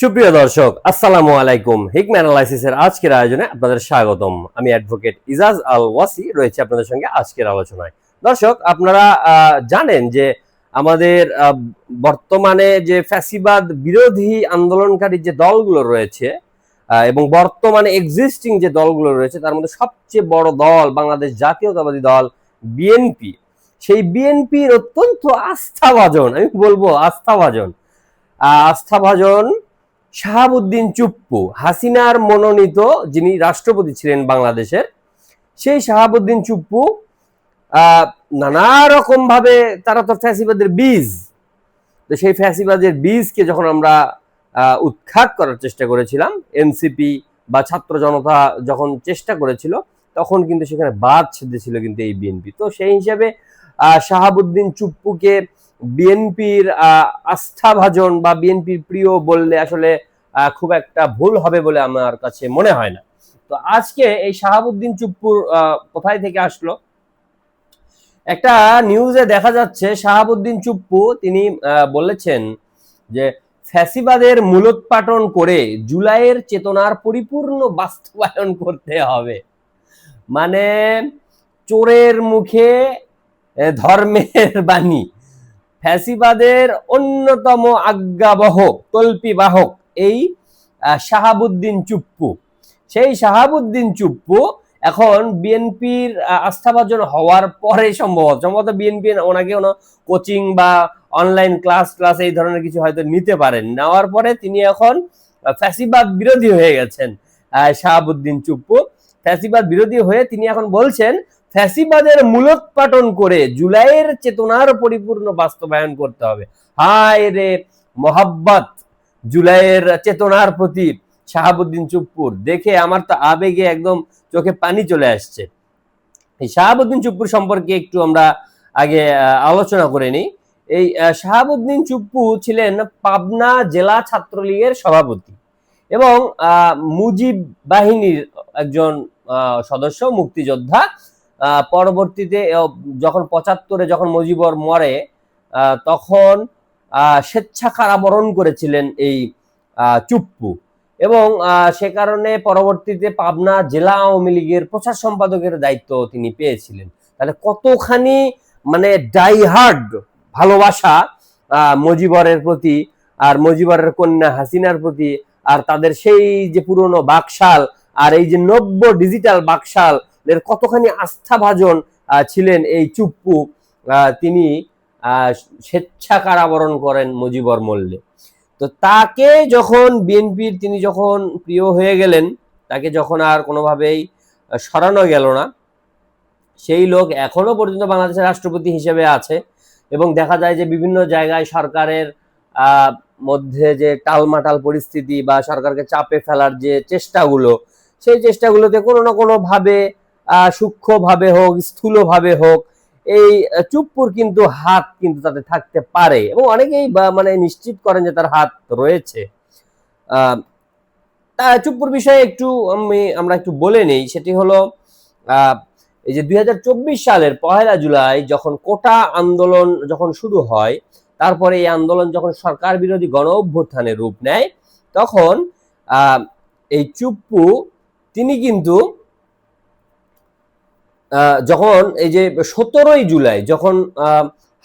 সুপ্রিয় দর্শক, আসসালামু আলাইকুম। হিকম অ্যানালাইসিসের আজকের আয়োজনে আপনাদের স্বাগতম। আমি অ্যাডভোকেট ইজাজ আল ওয়াসি রয়েছে আপনাদের সঙ্গে আজকের আলোচনায়। দর্শক, আপনারা জানেন যে আমাদের বর্তমানে যে ফ্যাসিবাদ বিরোধী আন্দোলনকারী যে দলগুলো রয়েছে এবং বর্তমানে এক্সিস্টিং যে দলগুলো রয়েছে, তার মধ্যে সবচেয়ে বড় দল বাংলাদেশ জাতীয়তাবাদী দল বিএনপি সেই বিএনপির অত্যন্ত আস্থাভাজন, আমি বলব আস্থাভাজন আস্থাভাজন শাহাবুদ্দিন চুপ্পু, হাসিনার মনোনীত যিনি রাষ্ট্রপতি ছিলেন বাংলাদেশের, সেই শাহাবুদ্দিন চুপ্পু নানা রকম ভাবে তারা তো ফ্যাসিবাদের বীজ। তো সেই ফ্যাসিবাদের বীজকে যখন আমরা উৎখাত করার চেষ্টা করেছিলাম, এনসিপি বা ছাত্র জনতা যখন চেষ্টা করেছিল, তখন কিন্তু সেখানে বাদ ছেদেছিল কিন্তু এই বিএনপি। তো সেই হিসাবে শাহাবুদ্দিন চুপ্পুকে বিএনপির আস্থাভাজন বা বিএনপির প্রিয় বললে আসলে খুব একটা ভুল হবে বলে আমার কাছে মনে হয় না। তো আজকে এই শাহাবুদ্দিন চুপ্পুর কোথায় থেকে আসলো? একটা নিউজে দেখা যাচ্ছে শাহাবুদ্দিন চুপ্পু, তিনি বলেছেন যে ফ্যাসিবাদের মূলোৎপাটন করে জুলাইয়ের চেতনার পরিপূর্ণ বাস্তবায়ন করতে হবে। মানে চোরের মুখে ধর্মের বাণী। ফ্যাসিবাদের অন্যতম আজ্ঞাবহক তল্পিবাহক এই আহ, শাহাবুদ্দিন চুপ্পু। সেই শাহাবুদ্দিন চুপ্পু এখন বিএনপির আস্থাভাজন হওয়ার পরে সম্ভবত সম্ভবত বিএনপি ওনাকে কোনো কোচিং বা অনলাইন ক্লাস ক্লাস এই ধরনের কিছু হয়তো নিতে পারেন। নেওয়ার পরে তিনি এখন ফ্যাসিবাদ বিরোধী হয়ে গেছেন শাহাবুদ্দিন চুপ্পু। ফ্যাসিবাদ বিরোধী হয়ে তিনি এখন বলছেন ফ্যাসিবাদের মূলোৎপাটন করে জুলাইয়ের চেতনার পরিপূর্ণ বাস্তবায়ন করতে হবে। হায় রে মোহাব্বত, জুলাইয়ের চেতনার প্রতি শাহাবুদ্দিন চুপ্পুর। দেখে আমার তো আবেগে একদম চোখে পানি চলে আসছে। এই শাহাবুদ্দিন চুপ্পুর সম্পর্কে একটু আমরা আগে আলোচনা করে নিই। এই শাহাবুদ্দিন চুপ্পু ছিলেন পাবনা জেলা ছাত্রলীগের সভাপতি এবং মুজিব বাহিনীর একজন সদস্য, মুক্তিযোদ্ধা পরবর্তীতে যখন পঁচাত্তরে যখন মুজিবর মরে তখন স্বেচ্ছা কারাবরণ করেছিলেন এই চুপ্পু। এবং সে কারণে পরবর্তীতে পাবনা জেলা আওয়ামী লীগের প্রচার সম্পাদকের দায়িত্ব তিনি পেয়েছিলেন। তাহলে কতখানি মানে ডাইহার্ড ভালোবাসা মজিবরের প্রতি আর মজিবরের কন্যা হাসিনার প্রতি আর তাদের সেই যে পুরনো বাকশাল আর এই যে নব্য ডিজিটাল বাকশাল এর কতখানি আস্থাভাজন ছিলেন এই চুপ্পু? তিনি স্বেচ্ছা কারাবরণ করেন মুজিবর মল্লে। তো তাকে যখন বিএনপির তিনি যখন প্রিয় হয়ে গেলেন তাকে যখন আর কোনোভাবেই সরানো গেল না সেই লোক এখনও পর্যন্ত বাংলাদেশের রাষ্ট্রপতি হিসেবে আছে এবং দেখা যায় যে বিভিন্ন জায়গায় সরকারের মধ্যে যে টালমাটাল পরিস্থিতি বা সরকারকে চাপে ফেলার যে চেষ্টাগুলো সেই চেষ্টাগুলোতে কোনো না কোনো ভাবে আহ, সূক্ষ্মভাবে হোক, স্থূলভাবে হোক, এই চুপ্পুর কিন্তু হাত কিন্তু তাতে থাকতে পারে এবং অনেকেই মানে নিশ্চিত করেন যে তার হাত রয়েছে। তা চুপ্পুর বিষয়ে একটু আমি, আমরা একটু বলে নেই, সেটি হলো এই যে দুই হাজার চব্বিশ সালের পহেলা জুলাই যখন কোটা আন্দোলন যখন শুরু হয়, তারপরে এই আন্দোলন যখন সরকার বিরোধী গণ অভ্যুত্থানের রূপ নেয়, তখন এই চুপ্পু, তিনি কিন্তু যখন এই যে সতেরোই জুলাই যখন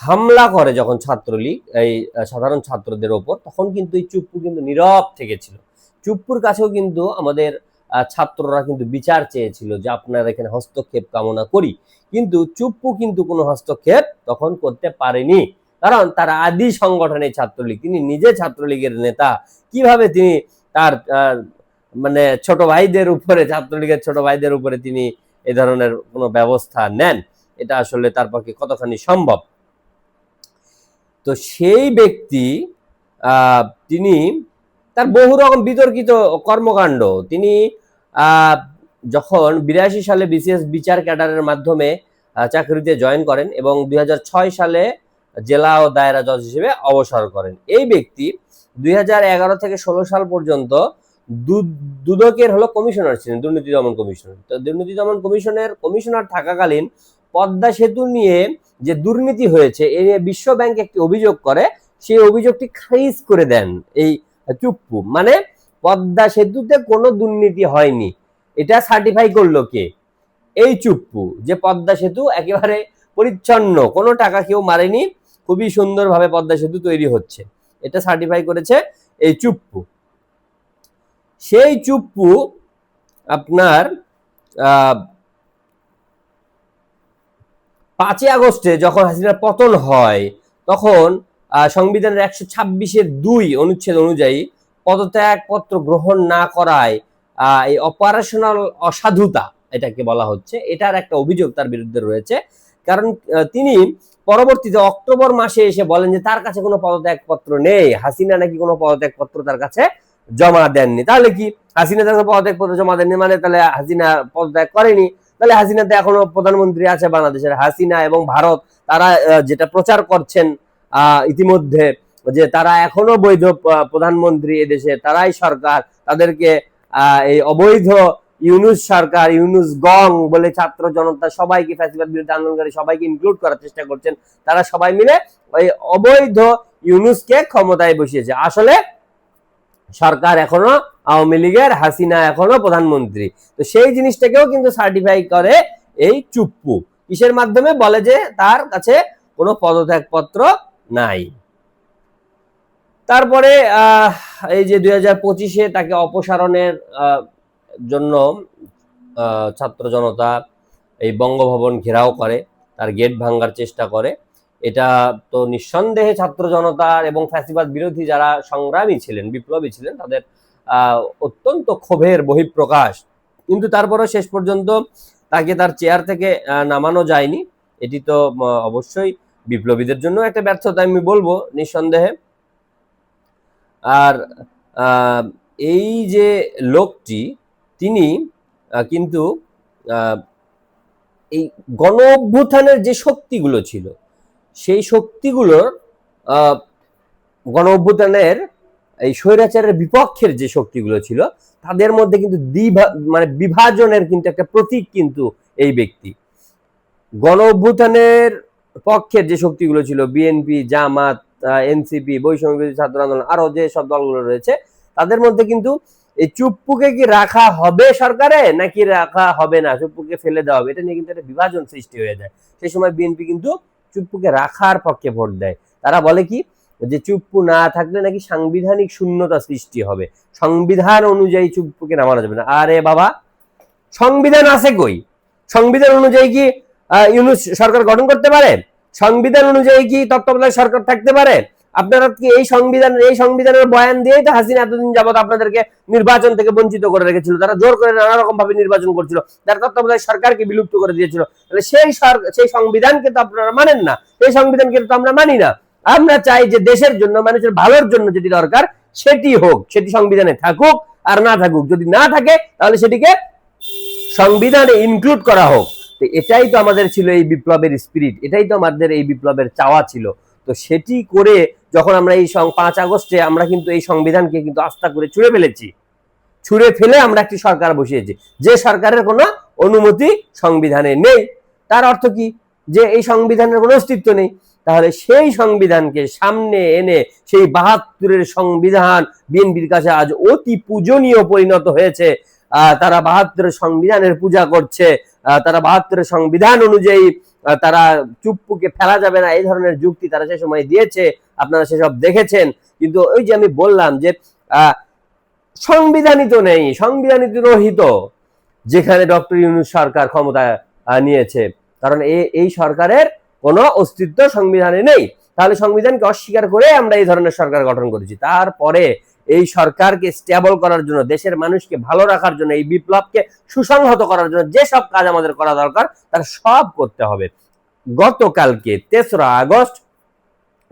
হামলা করে যখন ছাত্রলীগ, এই সাধারণ ছাত্রদের ওপর, তখন কিন্তু এই চুপ্পু কিন্তু নীরব থেকেছিল। চুপ্পুর কাছেও কিন্তু আমাদের ছাত্ররা কিন্তু বিচার চেয়েছিল যে আপনার এখানে হস্তক্ষেপ কামনা করি। কিন্তু চুপ্পু কিন্তু কোনো হস্তক্ষেপ তখন করতে পারেনি। কারণ তার আদি সংগঠনে ছাত্রলীগ, তিনি নিজে ছাত্রলীগের নেতা। কীভাবে তিনি তার মানে ছোট ভাইদের উপরে, ছাত্রলীগের ছোট ভাইদের উপরে তিনি এ ধরনের কোনো ব্যবস্থা নেন, এটা আসলে তার পক্ষে কতখানি সম্ভব? তো সেই ব্যক্তি তিনি তার বহু রকম বিতর্কিত কর্মকাণ্ড। তিনি যখন বিরাশি সালে বিসিএস বিচার ক্যাডারের মাধ্যমে চাকরিতে জয়েন করেন এবং দুই হাজার ছয় সালে জেলা ও দায়রা জজ হিসেবে অবসর করেন। এই ব্যক্তি দুই হাজার এগারো থেকে ষোলো সাল পর্যন্ত দুদকের হলো কমিশনার ছিলেন, দুর্নীতি দমন কমিশনার। তো দুর্নীতি দমন কমিশনের, কমিশনার থাকাকালীন পদ্মা সেতু নিয়ে যে দুর্নীতি হয়েছে, এ নিয়ে বিশ্ব ব্যাংক একটি অভিযোগ করে, সেই অভিযোগটি খারিজ করে দেন এই চুপ্পু। মানে পদ্মা সেতুতে কোনো দুর্নীতি হয়নি, এটা সার্টিফাই করল কে? এই চুপ্পু, যে পদ্মা সেতু একেবারে পরিচ্ছন্ন, কোনো টাকা কেউ মারেনি, খুবই সুন্দরভাবে পদ্মা সেতু তৈরি হচ্ছে, এটা সার্টিফাই করেছে এই চুপ্পু। সেই চুপ্পু আপনার পাঁচই আগস্টে যখন হাসিনার পতন হয়, তখন সংবিধানের একশো ছাব্বিশের দুই অনুচ্ছেদ অনুযায়ী পদত্যাগ পত্র গ্রহণ না করায় এই অপারেশনাল অসাধুতা এটাকে বলা হচ্ছে, এটার একটা অভিযোগ তার বিরুদ্ধে রয়েছে। কারণ তিনি পরবর্তীতে অক্টোবর মাসে এসে বলেন যে তার কাছে কোনো পদত্যাগপত্র নেই, হাসিনা নাকি কোনো পদত্যাগপত্র তার কাছে জমা দেননি। তাহলে কি? হাসিনা তার কাছে পদত্যাগপত্র জমা দেননি মানে তাহলে হাসিনা পদত্যাগ করেনি। তাহলে হাসিনা তো এখনও প্রধানমন্ত্রী আছে বাংলাদেশের হাসিনা এবং ভারত। তারা যেটা প্রচার করছেন ইতিমধ্যে, যে তারা এখনও বৈধ প্রধানমন্ত্রী এদেশে তারাই সরকার। তাদেরকে এই অবৈধ ইউনুস সরকার, ইউনুস গং বলে ছাত্র জনতা সবাইকে, ফ্যাসিবাদ বিরুদ্ধে আন্দোলনকারী সবাইকে ইনক্লুড করার চেষ্টা করছেন। তারা সবাই মিলে ওই অবৈধ ইউনুসকে ক্ষমতায় বসিয়েছে। আসলে সরকার এখনও আওয়ামী লীগের, হাসিনা এখনও প্রধানমন্ত্রী। তো সেই জিনিসটাকেও কিন্তু সার্টিফাই করে এই চুপ্পু। কিসের মাধ্যমে? বলে যে তার কাছে কোনো পদত্যাগপত্র নাই। তারপরে এই যে দুই হাজার পঁচিশে তাকে অপসারণের জন্য ছাত্র জনতা এই বঙ্গভবন ঘেরাও করে, তার গেট ভাঙ্গার চেষ্টা করে। এটা তো নিঃসন্দেহে ছাত্র জনতার এবং ফ্যাসিবাদ বিরোধী যারা সংগ্রামী ছিলেন, বিপ্লবী ছিলেন, তাদের অত্যন্ত ক্ষোভের বহিঃপ্রকাশ। কিন্তু তারপরেও শেষ পর্যন্ত তাকে তার চেয়ার থেকে নামানো যায়নি। এটি তো অবশ্যই বিপ্লবীদের জন্য একটা ব্যর্থতা, আমি বলব নিঃসন্দেহে। আর এই যে লোকটি, তিনি কিন্তু এই গণ অভ্যুত্থানের যে শক্তিগুলো ছিল সেই শক্তিগুলোর গণ অভ্যুত্থানের এই স্বৈরাচারের বিপক্ষের যে শক্তিগুলো ছিল, তাদের মধ্যে কিন্তু মানে বিভাজনের কিন্তু একটা প্রতীক কিন্তু এই ব্যক্তি। গণ অভ্যুত্থানের পক্ষের যে শক্তিগুলো ছিল, বিএনপি, জামাত এনসিপি, বৈষম্য ছাত্র আন্দোলন, আরও যে সব দলগুলো রয়েছে, তাদের মধ্যে কিন্তু এই চুপ্পুকে কি রাখা হবে সরকারে, নাকি রাখা হবে না? চুপ্পুকে ফেলে দেওয়া হবে? এটা নিয়ে কিন্তু একটা বিভাজন সৃষ্টি হয়ে যায়। সেই সময় বিএনপি কিন্তু চুপ্পুকে রাখার পক্ষে ভোট দেয়। তারা বলে কি? যে চুপ্পু না থাকলে নাকি সাংবিধানিক শূন্যতা সৃষ্টি হবে। সংবিধান অনুযায়ী চুপ্পুকে নামানো যাবে না। আরে বাবা! সংবিধান আছে কই? সংবিধান অনুযায়ী কি ইউনুস সরকার গঠন করতে পারে? সংবিধান অনুযায়ী কি তত্ত্বাবধায়ক সরকার থাকতে পারে? আপনারা কি এই সংবিধান এই সংবিধানের বয়ান দিয়েই তো হাসিনা এতদিন যাবত আপনাদেরকে নির্বাচন থেকে বঞ্চিত করে রেখেছিল। তারা জোর করে নানা রকম ভাবে নির্বাচন করছিল। তার তত্ত্বাবধায়ক সরকারকে বিলুপ্ত করে দিয়েছিল। তাহলে সেই সেই সংবিধানকে তো আপনারা মানেন না। সেই সংবিধানকে তো আমরা মানি না। আমরা চাই যে দেশের জন্য, মানুষের ভালোর জন্য যেটি দরকার, সেটি হোক, সেটি সংবিধানে থাকুক আর না থাকুক। যদি না থাকে, তাহলে সেটিকে সংবিধানে ইনক্লুড করা হোক। তো এটাই তো আমাদের ছিল এই বিপ্লবের স্পিরিট এটাই তো আমাদের এই বিপ্লবের চাওয়া ছিল। তো সেটি করে যখন আমরা এই পাঁচ আগস্টে আমরা কিন্তু এই সংবিধানকে কিন্তু আস্থা করে ছুঁড়ে ফেলেছি। ছুঁড়ে ফেলে আমরা একটি সরকার বসিয়েছি। যে সরকারের কোনো অনুমতি সংবিধানে নেই। তার অর্থ কি? যে এই সংবিধানের কোনো অস্তিত্ব নেই। তাহলে সেই সংবিধানকে সামনে এনে সেই বাহাত্তরের সংবিধান বিএনপির কাছে আজ অতি পূজনীয় পরিণত হয়েছে। তারা বাহাত্তরের সংবিধানের পূজা করছে। তারা বাহাত্তরের সংবিধান অনুযায়ী তারা চুপ্পুকে ফেলা যাবে না। এই ধরনের যুক্তি তারা সে সময় দিয়েছে। আপনারা সেসব দেখেছেন। কিন্তু ওই যে আমি বললাম যে আহ, সংবিধানই তো নেই সংবিধানই তো রহিত যেখানে ডক্টর ইউনুস সরকার ক্ষমতা নিয়েছে। কারণ এই সরকারের কোনো অস্তিত্ব সংবিধানে নেই। তাহলে সংবিধানকে অস্বীকার করে আমরা এই ধরনের সরকার গঠন করেছি। তারপরে এই সরকারকে স্টেবল করার জন্য দেশের মানুষকে ভালো রাখার জন্য এই বিপ্লবকে সুসংহত করার জন্য যে সব কাজ আমাদের করা দরকার তার সব করতে হবে। গতকালকে তেসরা আগস্ট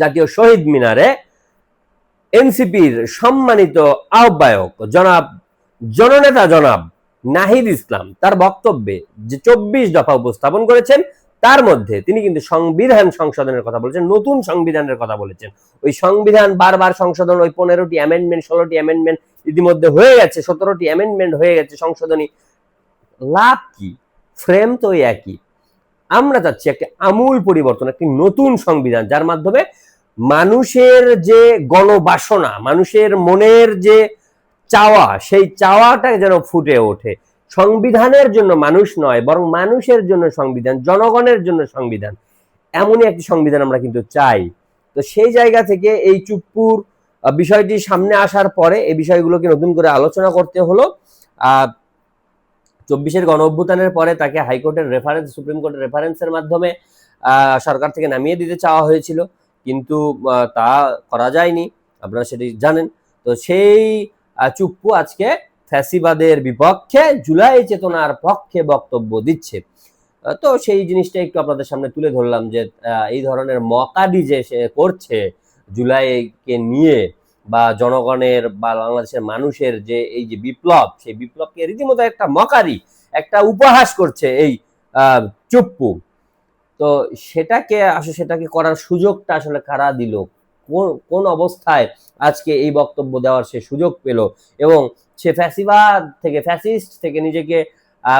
জাতীয় শহীদ মিনারে এনসিপির সম্মানিত আহ্বায়ক জনাব জননেতা জনাব নাহিদ ইসলাম তার বক্তব্যে যে চব্বিশ দফা উপস্থাপন করেছেন, তার মধ্যে তিনি কিন্তু সংবিধান সংশোধনের কথা বলেছেন, নতুন সংবিধানের কথা বলেছেন। ওই সংবিধান বারবার সংশোধন, ওই পনেরোটি অ্যামেন্ডমেন্ট ষোলোটি অ্যামেন্ডমেন্ট ইতিমধ্যে হয়ে গেছে, সতেরোটি অ্যামেন্ডমেন্ট হয়ে গেছে সংশোধনী। লাভ কি? ফ্রেম তো একই। আমরা চাচ্ছি একটা আমূল পরিবর্তন, একটি নতুন সংবিধান, যার মাধ্যমে মানুষের যে গণবাসনা, মানুষের মনের যে চাওয়া, সেই চাওয়াটা যেন ফুটে ওঠে। সংবিধানের জন্য মানুষ নয়, বরং মানুষের জন্য সংবিধান, জনগণের জন্য সংবিধান। এমনই একটি সংবিধান আমরা কিন্তু চাই। তো সেই জায়গা থেকে এই চুপ্পুর বিষয়টি সামনে আসার পরে এই বিষয়গুলোকে নতুন করে আলোচনা করতে হলো। চব্বিশের গণ অভ্যুত্থানের পরে তাকে হাইকোর্টের রেফারেন্স সুপ্রিম কোর্টের রেফারেন্সের মাধ্যমে সরকার থেকে নামিয়ে দিতে চাওয়া হয়েছিল। কিন্তু তা করা যায়নি। আপনারা সেটি জানেন। তো সেই চুপ্পু আজকে ফ্যাসিবাদের বিপক্ষে জুলাই চেতনার পক্ষে বক্তব্য দিচ্ছে। তো সেই জিনিসটা একটু আপনাদের সামনে তুলে ধরলাম যে এই ধরনের মকাডি যে সে করছে, জুলাইকে নিয়ে বা জনগণের বা বাংলাদেশের মানুষের যে এই যে বিপ্লব, সেই বিপ্লবকে রীতিমতো একটা মকারি, একটা উপহাস করছে এই চুপ্পু। তো সেটাকে আসলে সেটাকে করার সুযোগটা আসলে কারা দিল? কোন অবস্থায় আজকে এই বক্তব্য দেওয়ার সে সুযোগ পেল? এবং সে ফ্যাসিবাদ থেকে, ফ্যাসিস্ট থেকে নিজেকে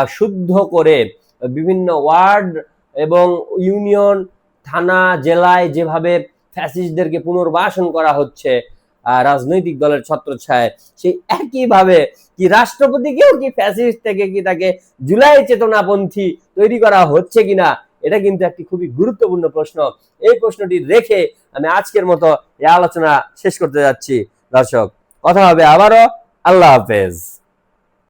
শুদ্ধ করে বিভিন্ন ওয়ার্ড এবং ইউনিয়ন, থানা, জেলায় যেভাবে ফ্যাসিস্টদেরকে পুনর্বাসন করা হচ্ছে রাজনৈতিক দলের ছত্রছায়। সেই একইভাবে কি রাষ্ট্রপতিকেও কি ফ্যাসিস্ট থেকে কি তাকে জুলাই চেতনাপন্থী তৈরি করা হচ্ছে কিনা, এটা কিন্তু একটি খুবই গুরুত্বপূর্ণ প্রশ্ন। এই প্রশ্নটি রেখে আমি আজকের মতো এই আলোচনা শেষ করতে যাচ্ছি। দর্শক, কথা হবে আবারও। আল্লাহ হাফেজ।